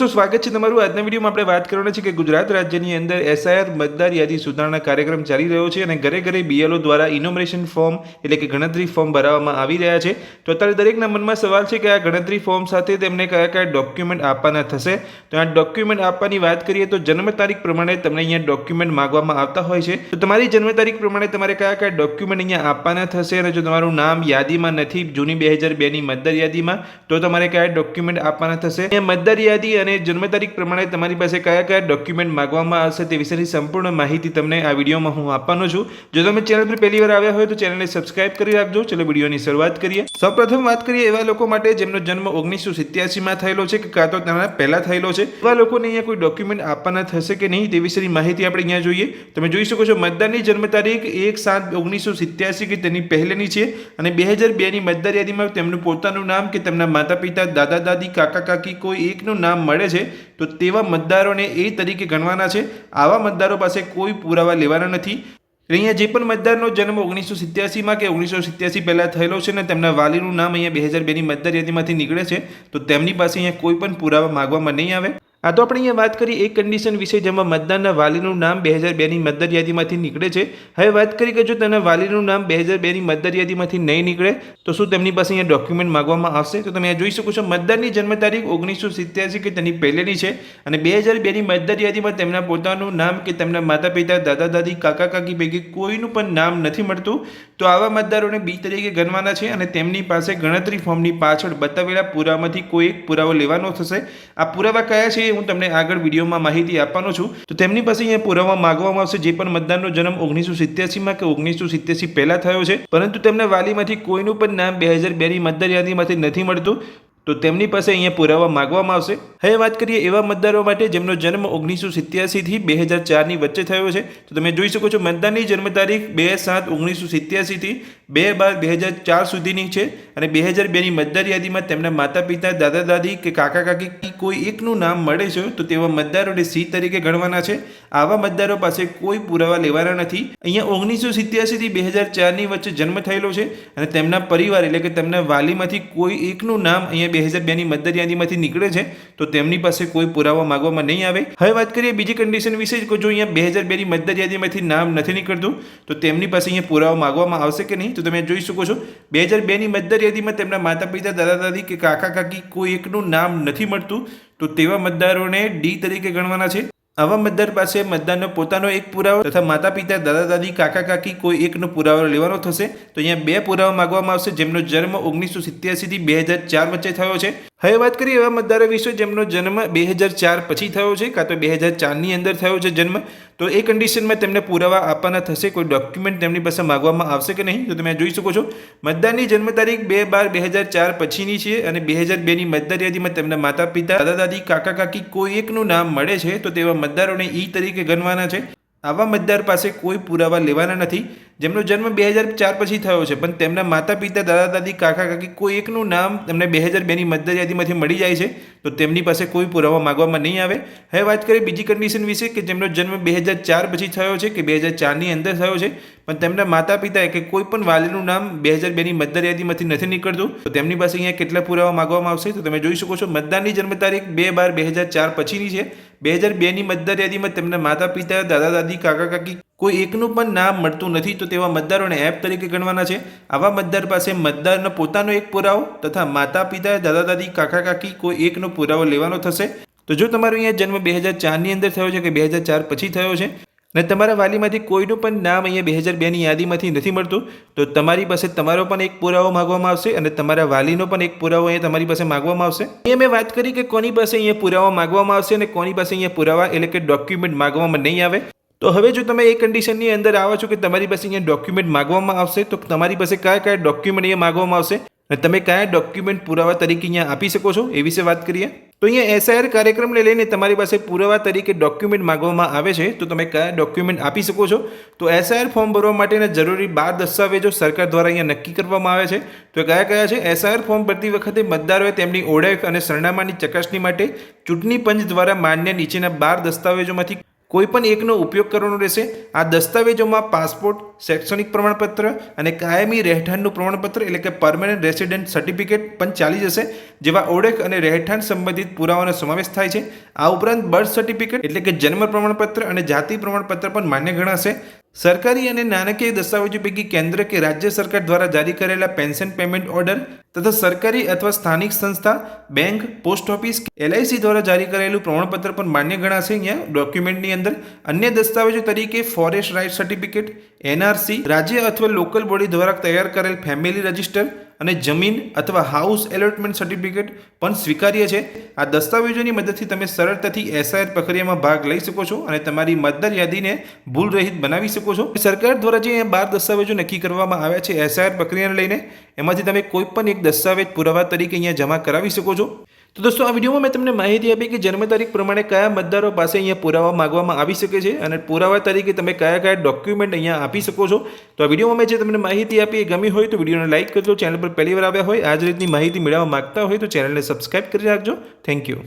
દોસ્તો, સ્વાગત છે તમારું આજના વિડીયોમાં. આપણે વાત કરવાના છે કે ગુજરાત રાજ્યની અંદર એસઆઈઆર મતદાર યાદી સુધારણા કાર્યક્રમ ચાલી રહ્યો છે અને ઘરે ઘરે બીએલઓ દ્વારા ઇનોમરેશન ફોર્મ એટલે કે ગણતરી ફોર્મ ભરાવવામાં આવી રહ્યા છે. તો અત્યારે દરેકના મનમાં સવાલ છે કે આ ગણતરી ફોર્મ સાથે તેમને કયા કયા ડોક્યુમેન્ટ આપવાના થશે? તો આ ડોક્યુમેન્ટ આપવાની વાત કરીએ તો જન્મ તારીખ પ્રમાણે તમને અહીંયા ડોક્યુમેન્ટ માગવામાં આવતા હોય છે. તો તમારી જન્મ તારીખ પ્રમાણે તમારે કયા કયા ડોક્યુમેન્ટ અહીંયા આપવાના થશે અને જો તમારું નામ યાદીમાં નથી, જૂની બે હજાર બેની મતદાર યાદીમાં, તો તમારે કયા ડોક્યુમેન્ટ આપવાના થશે? મતદાર યાદી અને જન્મ તારીખ પ્રમાણે તમારી પાસે કયા કયા ડોક્યુમેન્ટ માગવામાં આવશે તે વિશેની સંપૂર્ણ માહિતી તમને આ વિડીયોમાં હું આપવાનો છું. જો તમે ચેનલ પર પહેલી વાર આવ્યા હોય તો ચેનલને સબસ્ક્રાઇબ કરી રાખજો. ચલો વિડીયોની શરૂઆત કરીએ. સૌપ્રથમ વાત કરીએ એવા લોકો માટે જેમનો જન્મ ઓગણીસો સિત્યાસીમાં થયેલો છે કે કાં તો તેના પહેલાં થયેલો છે. એવા લોકોને અહીંયા કોઈ ડોક્યુમેન્ટ આપવાના થશે કે નહીં તે વિશેની માહિતી આપણે અહીંયા જોઈએ. તમે જોઈ શકો છો મતદારની જન્મ તારીખ એક સાત ઓગણીસો સિત્યાસી કે તેની પહેલેની છે અને બે હજાર બેની મતદાર યાદીમાં તેમનું પોતાનું નામ કે તેમના માતા પિતા દાદા, દાદી, કાકા, કાકી કોઈ એકનું નામ મળે છે, તો તેવા મતદારોને એ તરીકે ગણવાના છે. આવા મતદારો પાસે કોઈ પુરાવા લેવાના નથી. અહીંયા જે પણ મતદારનો જન્મ ઓગણીસો સિત્યાસીમાં કે ઓગણીસો સિત્યાસી પહેલાં થયેલો છે ને તેમના વાલીનું નામ અહીંયા બે હજાર બેની મતદાર યાદીમાંથી નીકળે છે, તો તેમની પાસે અહીંયા કોઈ પણ પુરાવા માગવામાં નહીં આવે. આ તો આપણે અહીંયા વાત કરી એક કન્ડિશન વિશે જેમાં મતદારના વાલીનું નામ બે હજાર બેની મતદાર યાદીમાંથી નીકળે છે. હવે વાત કરી કે જો તેના વાલીનું નામ બે હજાર બેની મતદાર યાદીમાંથી નહીં નીકળે, તો શું તેમની પાસે અહીંયા ડોક્યુમેન્ટ માગવામાં આવશે? તો તમે અહીંયા જોઈ શકો છો મતદારની જન્મ તારીખ ઓગણીસો સિત્યાસી કે તેની પહેલેની છે અને બે હજાર બેની મતદાર યાદીમાં તેમના પોતાનું નામ કે તેમના માતા પિતા દાદા, દાદી, કાકા, કાકી પૈકી કોઈનું પણ નામ નથી મળતું. તો આવા મતદારોને બી તરીકે ગણવાના છે અને તેમની પાસે ગણતરી ફોર્મની પાછળ બતાવેલા પુરાવામાંથી કોઈ એક પુરાવો લેવાનો થશે. આ પુરાવા કયા છે હું તમને આગળ વિડીયોમાં માહિતી આપવાનો છું. તો તેમની પાસે અહીંયા પુરાવા માગવામાં આવશે જે પણ મતદારનો જન્મ ઓગણીસો સિત્યાસીમાં કે ઓગણીસો સિત્યાસી પહેલાં થયો છે. પરંતુ તેમના વાલીમાંથી કોઈનું પણ નામ બે હજાર બેની મતદાર યાદીમાંથી નથી મળતું. તો તેમની પાસે અહીંયા પુરાવા માગવામાં આવશે. હવે વાત કરીએ એવા મતદારો માટે જેમનો જન્મ ઓગણીસો સિત્યાસીથી બે હજાર ચારની વચ્ચે થયો છે. તો તમે જોઈ શકો છો મતદારની જન્મ તારીખ બે સાત ઓગણીસો સિત્યાસીથી બે બાર બે હજાર ચાર સુધીની છે. અને બે હજાર બેની મતદાર યાદીમાં તેમના માતા પિતા દાદા દાદી કે કાકા કાકી કોઈ એકનું નામ મળે છે, તો તેવા મતદારોને સી તરીકે ગણવાના છે. આવા મતદારો પાસે કોઈ પુરાવા લેવાના નથી. અહીંયા ઓગણીસો સિત્યાસીથી બે હજાર ચારની વચ્ચે જન્મ થયેલો છે. અને તેમના પરિવાર એટલે કે તેમના વાલીમાંથી કોઈ એકનું નામ અહીંયા બે હજાર બેની મતદાર યાદીમાંથી નીકળે છે, તો તેમની પાસે કોઈ પુરાવા માંગવામાં નહીં આવે. હવે વાત કરીએ બીજી કન્ડિશન વિશે જો અહીંયા બે હજાર બેની મતદાર યાદીમાંથી નામ નથી નીકળતું, તો તેમની પાસે અહીંયા પુરાવા માંગવામાં આવશે કે નહીં? તો તમે જોઈ શકો છો, બે હજાર બેની મતદાર યાદીમાં તેમના માતા પિતા દાદા દાદી કે કાકા કાકી કોઈ એકનું નામ નથી મળતું, તો તેવા મતદારોને ડી તરીકે ગણવાના છે. આવા મતદાર પાસે મતદારનો પોતાનો એક પુરાવો તથા માતા પિતા દાદા, દાદી, કાકા, કાકી કોઈ એકનો પુરાવો લેવાનો થશે, તો અહીંયા બે પુરાવા માગવામાં આવશે, જેમનો જન્મ ઓગણીસો સિત્યાસીથી બે હજાર ચાર વચ્ચે થયો છે. હવે વાત કરીએ એવા મતદારો વિશે જેમનો જન્મ બે હજાર ચાર પછી થયો છે કાં તો બે હજાર ચારની અંદર થયો છે જન્મ, તો એ કન્ડિશનમાં તેમને પુરાવા આપવાના થશે? કોઈ ડોક્યુમેન્ટ તેમની પાસે માગવામાં આવશે કે નહીં? તો તમે જોઈ શકો છો. મતદારની જન્મ તારીખ બે બાર બે હજાર ચાર પછીની છે અને બે હજાર બેની મતદાર યાદીમાં તેમના માતા પિતા દાદા દાદી કાકા કાકી કોઈ એકનું નામ મળે છે તો તેવા મતદારોને ઈ તરીકે ગણવાના છે. આવા મતદાર પાસે કોઈ પુરાવા લેવાના નથી. જેમનો જન્મ બે હજાર ચાર પછી થયો છે, પણ તેમના માતા પિતા દાદા દાદી કાકા કાકી કોઈ એકનું નામ તમને બે હજાર બેની મતદાર યાદીમાંથી મળી જાય છે, તો તેમની પાસે કોઈ પુરાવા માગવામાં નહીં આવે. હવે વાત કરીએ બીજી કન્ડિશન વિશે કે જેમનો જન્મ બે હજાર ચાર પછી થયો છે કે બે હજાર ચારની અંદર થયો છે, પણ તેમના માતા પિતા કે કોઈ પણ વાલીનું નામ બે હજાર બેની મતદાર યાદીમાંથી નથી નીકળતું, તો તેમની પાસે અહીંયા કેટલા પુરાવા માગવામાં આવશે? તો તમે જોઈ શકો છો મતદાનની જન્મ તારીખ બે બાર બે હજાર ચાર પછીની છે બે હજાર બેની મતદાર યાદીમાં તેમના માતા પિતા દાદા દાદી કાકા કાકી કોઈ એકનું પણ નામ મળતું નથી તો તેવા મતદારોને એપ તરીકે ગણવાના છે. આવા મતદાર પાસે મતદારનો પોતાનો એક પુરાવો તથા માતા પિતા દાદા દાદી કાકા કાકી કોઈ એકનો પુરાવો લેવાનો થશે. તો જો તમારો અહીંયા જન્મ બે હજાર ચારની અંદર થયો છે કે બે હજાર ચાર પછી થયો છે અને તમારા વાલીમાંથી કોઈનું પણ નામ અહીંયા બે હજાર બેની યાદીમાંથી નથી મળતું, તો તમારી પાસે તમારો પણ એક પુરાવો માગવામાં આવશે અને તમારા વાલીનો પણ એક પુરાવો અહીંયા તમારી પાસે માગવામાં આવશે. અહીંયા મેં વાત કરી કે કોની પાસે અહીંયા પુરાવા માગવામાં આવશે અને કોની પાસે અહીંયા પુરાવા એટલે કે ડોક્યુમેન્ટ માગવામાં નહીં આવે. તો હવે જો તમે એ કન્ડિશનની અંદર આવો છો કે તમારી પાસે અહીંયા ડોક્યુમેન્ટ માગવામાં આવશે, તો તમારી પાસે કયા કયા ડોક્યુમેન્ટ અહીંયા માગવામાં આવશે? તમે કયા ડોક્યુમેન્ટ પુરાવા તરીકે અહીંયા આપી શકો છો એ વિશે વાત કરીએ? તો અહીંયા એસઆઈઆર કાર્યક્રમને લઈને તમારી પાસે પુરાવા તરીકે ડોક્યુમેન્ટ માગવામાં આવે છે, તો તમે કયા ડોક્યુમેન્ટ આપી શકો છો? તો એસઆઈઆર ફોર્મ ભરવા માટેના જરૂરી બાર દસ્તાવેજો સરકાર દ્વારા અહીંયા નક્કી કરવામાં આવે છે. તો કયા કયા છે? એસઆઈઆર ફોર્મ ભરતી વખતે મતદારોએ તેમની ઓળખ અને સરનામાની ચકાસણી માટે ચૂંટણી પંચ દ્વારા માન્ય નીચેના બાર દસ્તાવેજોમાંથી કોઈ પણ એકનો ઉપયોગ કરવાનો રહેશે. આ દસ્તાવેજોમાં પાસપોર્ટ, શૈક્ષણિક પ્રમાણપત્ર અને કાયમી રહેઠાણનું પ્રમાણપત્ર એટલે કે પરમેનન્ટ રેસિડેન્ટ સર્ટિફિકેટ પણ ચાલી જશે, જેવા ઓળખ અને રહેઠાણ સંબંધિત પુરાવાનો સમાવેશ થાય છે. આ ઉપરાંત બર્થ સર્ટિફિકેટ એટલે કે જન્મ પ્રમાણપત્ર અને જાતિ પ્રમાણપત્ર પણ માન્ય ગણાશે. સરકારી અને નાણાકીય દસ્તાવેજો પૈકી કેન્દ્ર કે રાજ્ય સરકાર દ્વારા જારી કરેલા પેન્શન પેમેન્ટ ઓર્ડર તથા સરકારી અથવા સ્થાનિક સંસ્થા, બેંક, પોસ્ટ ઓફિસ એલઆઈસી દ્વારા જારી કરેલું પ્રમાણપત્ર પણ માન્ય ગણાશે અહીંયા. ડોક્યુમેન્ટની અંદર અન્ય દસ્તાવેજો તરીકે ફોરેસ્ટ રાઇટ સર્ટિફિકેટ, એનઆરસી, રાજ્ય અથવા લોકલ બોડી દ્વારા તૈયાર કરેલ ફેમિલી રજિસ્ટર અને જમીન અથવા હાઉસ એલોટમેન્ટ સર્ટિફિકેટ પણ સ્વીકાર્ય છે. આ દસ્તાવેજોની મદદથી તમે સરળતાથી એસઆઈઆર પ્રક્રિયામાં ભાગ લઈ શકો છો અને તમારી મતદાર યાદીને ભૂલ રહિત બનાવી શકો છો. સરકાર દ્વારા જે બાર દસ્તાવેજો નક્કી કરવામાં આવ્યા છે એસઆઈઆર પ્રક્રિયાને લઈને, એમાંથી તમે કોઈ પણ એક દસ્તાવેજ પુરાવા તરીકે અહીંયા જમા કરાવી શકો છો. તો દોસ્તો, આ વિડીયોમાં મેં તમને માહિતી આપી કે જન્મ તારીખ પ્રમાણે કયા મતદારો પાસે અહીંયા પુરાવા માગવામાં આવી શકે છે અને પુરાવા તરીકે તમે કયા કયા ડોક્યુમેન્ટ અહીંયા આપી શકો છો. તો આ વિડીયોમાં મેં જે તમને માહિતી આપી એ ગમી હોય તો વિડીયોને લાઇક કરજો. ચેનલ પર પહેલી વાર આવ્યા હોય, આ જ રીતની માહિતી મેળવવા માગતા હોય તો ચેનલને સબસ્ક્રાઇબ કરી રાખજો. Thank you